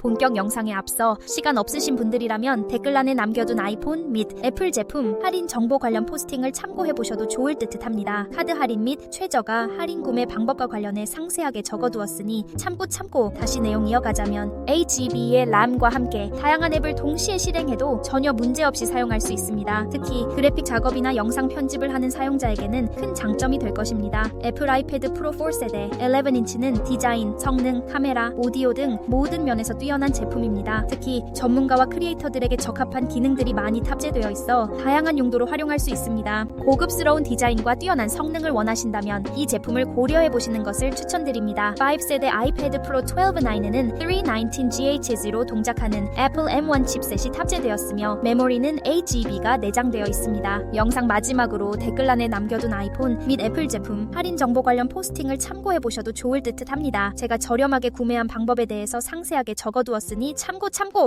본격 영상에 앞서 시간 없으신 분들이라면 댓글란에 남겨둔 아이폰 및 애플 제품 할인 정보 관련 포스팅을 참고해 보셔도 좋을 듯 합니다. 카드 할인 및 최저가 할인 구매 방법과 관련해 상세하게 적어두었으니 참고 참고 다시 내용 이어가자면 HEB의 람과 함께 다양한 앱을 동시에 실행해도 전혀 문제 없이 사용할 수 있습니다. 특히 그래픽 작업이나 영상 편집을 하는 사용자에게는 큰 장점이 될 것입니다. 애플 아이패드 프로 4세대 11인치는 디자인, 성능, 카메라, 오디오 등 모든 면에서 뛰 어난 제품입니다. 특히 전문가와 크리에이터들에게 적합한 기능들이 많이 탑재되어 있어 다양한 용도로 활용할 수 있습니다. 고급스러운 디자인과 뛰어난 성능을 원하신다면 이 제품을 고려해 보시는 것을 추천드립니다. 5세대 아이패드 프로 12-9에는 319GHz로 동작하는 애플 M1 칩셋이 탑재되었으며 메모리는 8GB가 내장되어 있습니다. 영상 마지막으로 댓글란에 남겨둔 아이폰 및 애플 제품 할인 정보 관련 포스팅을 참고해 보셔도 좋을 듯 합니다. 제가 저렴하게 구매한 방법에 대해서 상세하게 적어두었으니 참고 참고!